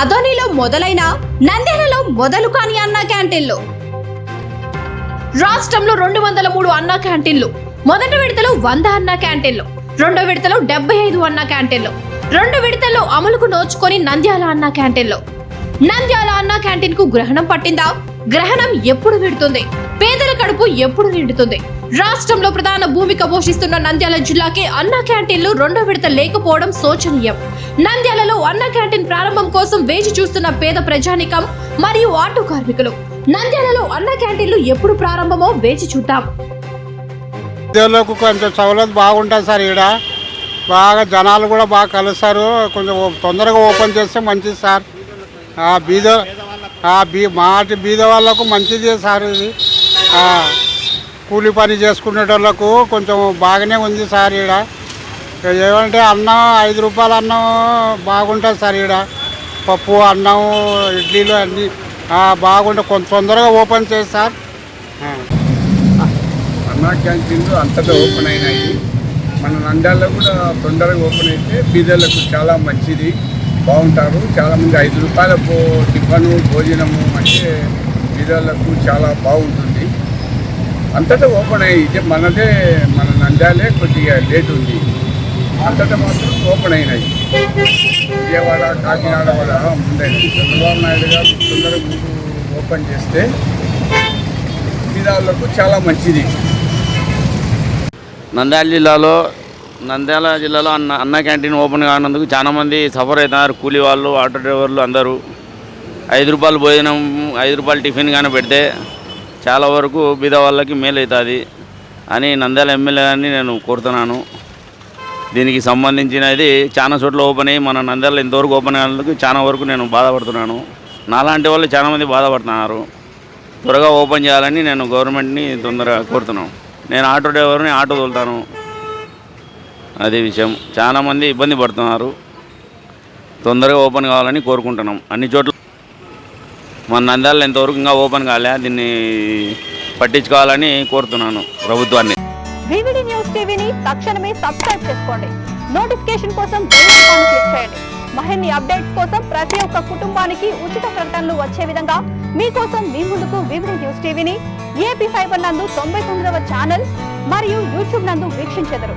అదోనిలో మొదలైన నంద్యాలలో మొదలు కాని అన్న క్యాంటీన్లు. రాష్ట్రంలో రెండు వందల మూడు అన్న క్యాంటీన్లు మొదటి విడతలో వంద అన్న క్యాంటీన్లు రెండో విడతలో డెబ్బై ఐదు అన్న క్యాంటీన్లు రెండు విడతల్లో అమలుకు నోచుకొని నంద్యాల అన్న క్యాంటీన్లు. నంద్యాల అన్న క్యాంటీన్కు గ్రహణం పట్టిందా? గ్రహణం ఎప్పుడు విడుతుంది? పేదల కడుపు ఎప్పుడు నిండుతుంది? రాష్ట్రంలో ప్రధాన భూమిక పోషిస్తున్న నంద్యాల జిల్లాకి అన్న క్యాంటీన్లు రెండో విడత లేకపోవడం శోచనీయం. నంద్యాలలో అన్న క్యాంటీన్ ప్రారంభం కోసం వేచి చూస్తున్న పేద ప్రజానికం మరియు ఆటో కార్మికులు. నంద్యాలలో అన్న క్యాంటీన్లు ఎప్పుడు ప్రారంభమో వేచి చూద్దాం. ఉద్యోగులకు కొంచెం సౌలత్ బాగుంటుంది సార్ ఇక్కడ బాగా జనాలు కూడా బాగా కలుస్తారు. కొంచెం తొందరగా ఓపెన్ చేస్తే మంచిది సార్. బీద బీ మాటి బీద వాళ్ళకు మంచిది సార్ ఇది. కూలి పని చేసుకునేటోళ్ళకు కొంచెం బాగానే ఉంది సార్ ఈడ. ఏమంటే అన్నం ఐదు రూపాయల అన్నం బాగుంటుంది సార్ ఈడ. పప్పు అన్నం ఇడ్లీలు అన్నీ. ఆ, బాగుంటాయి కొంచెం తొందరగా ఓపెన్ చేసి సార్. అన్నా క్యాంటీన్లు అంతగా ఓపెన్ అయినాయి. మన నంద్యాలలో కూడా తొందరగా ఓపెన్ అయితే బీదలకు చాలా మంచిది. బాగుంటారు. చాలామంది ఐదు రూపాయల టిఫను భోజనము అంటే బీదలకు చాలా బాగుంటుంది. అంతటా ఓపెన్ అయ్యి మనదే మన నంద్యాలే కొద్దిగా లేట్ ఉంది. అంతటా మాత్రం ఓపెన్ అయినాయి. విజయవాడ కాకినాడ కూడా ఉండేది చంద్రబాబు నాయుడు గారు తొందరగా ముందు ఓపెన్ చేస్తే బీదాలకు చాలా మంచిది. నంద్యాల జిల్లాలో నంద్యాల జిల్లాలో అన్న అన్న క్యాంటీన్ ఓపెన్ కానందుకు చాలామంది సఫర్ అవుతున్నారు. కూలీ వాళ్ళు ఆటో డ్రైవర్లు అందరూ. ఐదు రూపాయలు భోజనం ఐదు రూపాయలు టిఫిన్ కానీ పెడితే చాలా వరకు బీద వాళ్ళకి మేలు అవుతుంది అని నంద్యాల ఎమ్మెల్యే గారిని నేను కోరుతున్నాను. దీనికి సంబంధించినది చాలా చోట్ల ఓపెన్ అయ్యి మన నంద్యాల ఇంతవరకు ఓపెన్ అయినందుకు చాలా వరకు నేను బాధపడుతున్నాను. నాలాంటి వాళ్ళు చాలామంది బాధపడుతున్నారు. త్వరగా ఓపెన్ చేయాలని నేను గవర్నమెంట్ని తొందరగా కోరుతున్నాను. నేను ఆటో డ్రైవర్ని ఆటో తోలుతాను. అదే విషయం. చాలామంది ఇబ్బంది పడుతున్నారు. తొందరగా ఓపెన్ కావాలని కోరుకుంటున్నాం. అన్ని చోట్ల మన నంద్యాలలో ఇంతవరకు ఇంకా ఓపెన్ కాలే. దీన్ని పట్టించుకోవాలని కోరుతున్నాను ప్రభుత్వాన్ని. వివిడి న్యూస్ టీవీని తక్షణమే సబ్స్క్రైబ్ చేసుకోండి. నోటిఫికేషన్ కోసం బెల్ ఐకాన్ క్లిక్ చేయండి. మరిన్ని అప్డేట్స్ కోసం ప్రతి ఒక్క కుటుంబానికి ఉచిత ప్రకటనలు వచ్చే విధంగా మీకోసం మీ ముందుకు వివిడి న్యూస్ టీవీని ఏపీ ఫైబర్ నందు తొంభై తొమ్మిదవ ఛానల్ మరియు యూట్యూబ్ నందు వీక్షించెదరు.